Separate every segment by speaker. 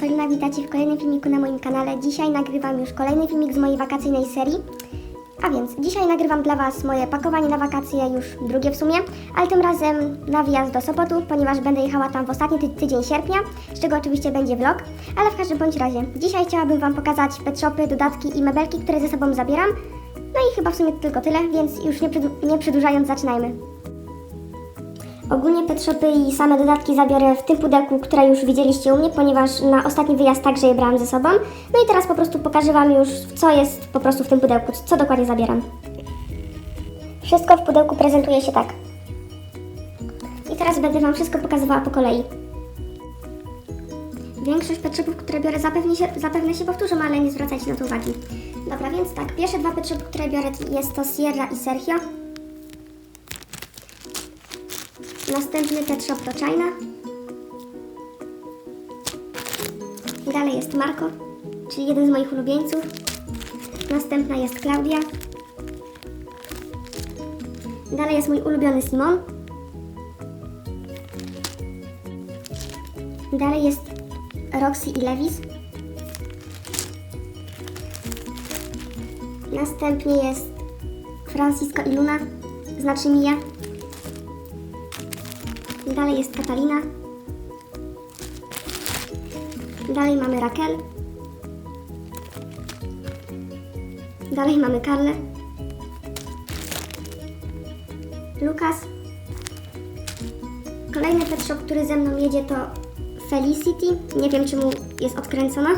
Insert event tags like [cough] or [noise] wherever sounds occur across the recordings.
Speaker 1: Solina, witajcie w kolejnym filmiku na moim kanale. Dzisiaj nagrywam już kolejny filmik z mojej wakacyjnej serii. A więc dzisiaj nagrywam dla Was moje pakowanie na wakacje, już drugie w sumie, ale tym razem na wyjazd do Sopotu, ponieważ będę jechała tam w ostatni ty tydzień sierpnia, z czego oczywiście będzie vlog, ale w każdym bądź razie, dzisiaj chciałabym Wam pokazać pet shopy, dodatki i mebelki, które ze sobą zabieram. No i chyba w sumie tylko tyle, więc już nie, nie przedłużając zaczynajmy. Ogólnie pet shopy i same dodatki zabiorę w tym pudełku, które już widzieliście u mnie, ponieważ na ostatni wyjazd także je brałam ze sobą. No i teraz po prostu pokażę Wam już, co jest po prostu w tym pudełku, co dokładnie zabieram. Wszystko w pudełku prezentuje się tak. I teraz będę Wam wszystko pokazywała po kolei. Większość shopów, które biorę, zapewne się, zapewne się powtórzą, ale nie zwracajcie na to uwagi. Dobra, więc tak, pierwsze dwa shopy, które biorę, jest to Sierra i Sergio. Następny pet shop to China. Dalej jest Marco, czyli jeden z moich ulubieńców. Następna jest Klaudia. Dalej jest mój ulubiony Simon. Dalej jest Roxy i Levis. Następnie jest Francisco i Luna, znaczy Mia. Dalej jest Katalina. Dalej mamy Raquel. Dalej mamy Karlę. Lukas. Kolejny pet shop, który ze mną jedzie to Felicity. Nie wiem czemu jest odkręcona.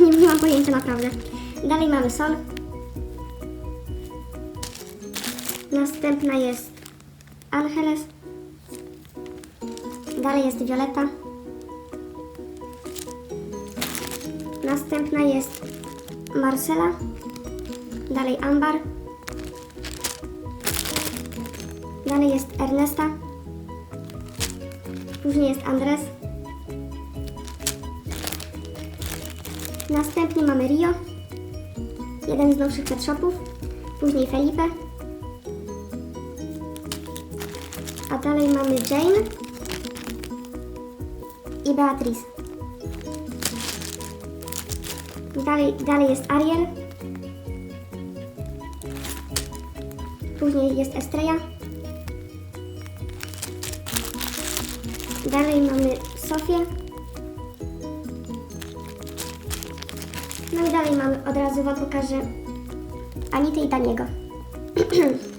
Speaker 1: Nie, [laughs] nie mam pojęcia naprawdę. Dalej mamy Sol. Następna jest Angeles. Dalej jest Violeta. Następna jest Marcela. Dalej Ambar. Dalej jest Ernesta. Później jest Andres. Następnie mamy Rio. Jeden z nowszych pet shopów. Później Felipe. A dalej mamy Jane i Beatrice. Dalej, dalej jest Ariel. Później jest Estrella. Dalej mamy Sofię. No i dalej mamy, od razu Wam pokażę Anitę i Daniego. [clears throat]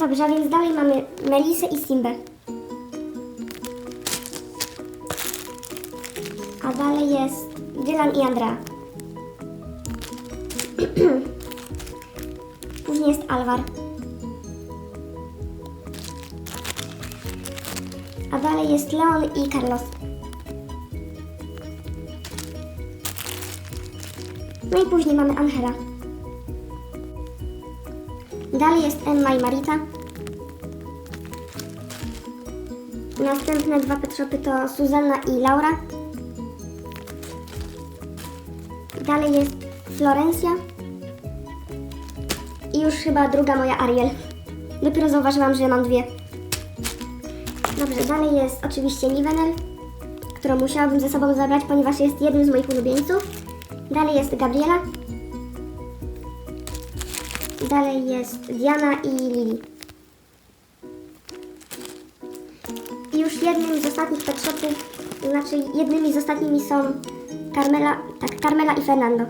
Speaker 1: Dobrze, a więc dalej mamy Melisę i Simbę. A dalej jest Dylan i Andrea. [clears throat] Później jest Alvar. A dalej jest Leon i Carlos. No i później mamy Angela. Dalej jest Emma i Marita. Następne dwa pet shopy to Susanna i Laura. Dalej jest Florencja. I już chyba druga moja Ariel. Dopiero zauważyłam, że mam dwie. Dobrze, dalej jest oczywiście Nivenel, którą musiałabym ze sobą zabrać, ponieważ jest jednym z moich ulubieńców. Dalej jest Gabriela. Dalej jest Diana i Lili. I już jednym z ostatnich pet znaczy jednymi z ostatnimi są Carmela, tak, Carmela i Fernando.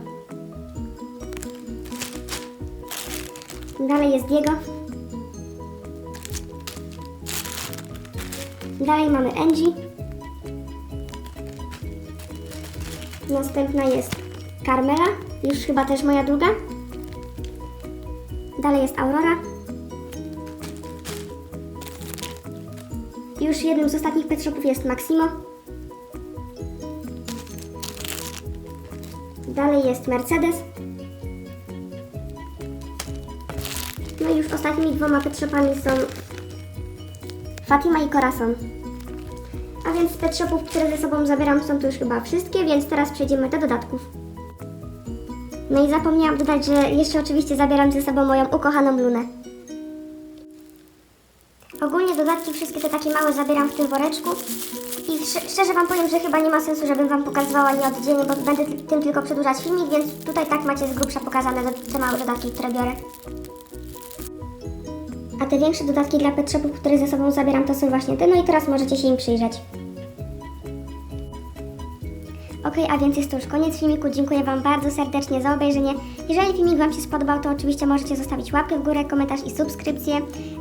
Speaker 1: Dalej jest Diego. Dalej mamy Angie. Następna jest Carmela, już chyba też moja druga. Dalej jest Aurora. Już jednym z ostatnich pet jest Maximo. Dalej jest Mercedes. No i już ostatnimi dwoma pet shopami są Fatima i Corazon. A więc z które ze sobą zabieram są to już chyba wszystkie, więc teraz przejdziemy do dodatków. No i zapomniałam dodać, że jeszcze oczywiście zabieram ze sobą moją ukochaną Lunę. Ogólnie dodatki wszystkie te takie małe zabieram w tym woreczku. I sz- szczerze Wam powiem, że chyba nie ma sensu, żebym Wam pokazywała nieoddzielnie, bo będę ty- tym tylko przedłużać filmik, więc tutaj tak macie z grubsza pokazane te małe dodatki, które biorę. A te większe dodatki dla pet które ze sobą zabieram, to są właśnie te, no i teraz możecie się im przyjrzeć. Okej, a więc jest to już koniec filmiku. Dziękuję Wam bardzo serdecznie za obejrzenie. Jeżeli filmik Wam się spodobał, to oczywiście możecie zostawić łapkę w górę, komentarz i subskrypcję.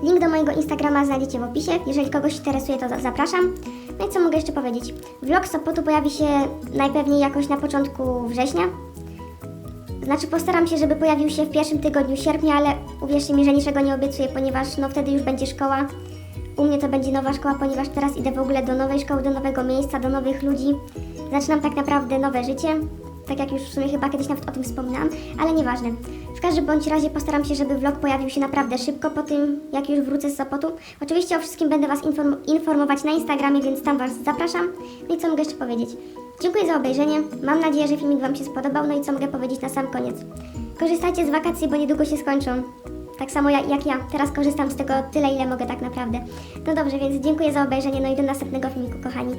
Speaker 1: Link do mojego Instagrama znajdziecie w opisie. Jeżeli kogoś interesuje, to za- zapraszam. No i co mogę jeszcze powiedzieć? Vlog Sopotu pojawi się najpewniej jakoś na początku września. Znaczy postaram się, żeby pojawił się w pierwszym tygodniu sierpnia, ale uwierzcie mi, że niczego nie obiecuję, ponieważ no wtedy już będzie szkoła. U mnie to będzie nowa szkoła, ponieważ teraz idę w ogóle do nowej szkoły, do nowego miejsca, do nowych ludzi. Zaczynam tak naprawdę nowe życie. Tak jak już w sumie chyba kiedyś nawet o tym wspominałam, ale nieważne. W każdym bądź razie postaram się, żeby vlog pojawił się naprawdę szybko po tym, jak już wrócę z Sopotu. Oczywiście o wszystkim będę Was inform- informować na Instagramie, więc tam Was zapraszam. No i co mogę jeszcze powiedzieć? Dziękuję za obejrzenie. Mam nadzieję, że filmik Wam się spodobał. No i co mogę powiedzieć na sam koniec? Korzystajcie z wakacji, bo niedługo się skończą. Tak samo jak, jak ja. Teraz korzystam z tego tyle, ile mogę tak naprawdę. No dobrze, więc dziękuję za obejrzenie. No i do następnego filmiku, kochani.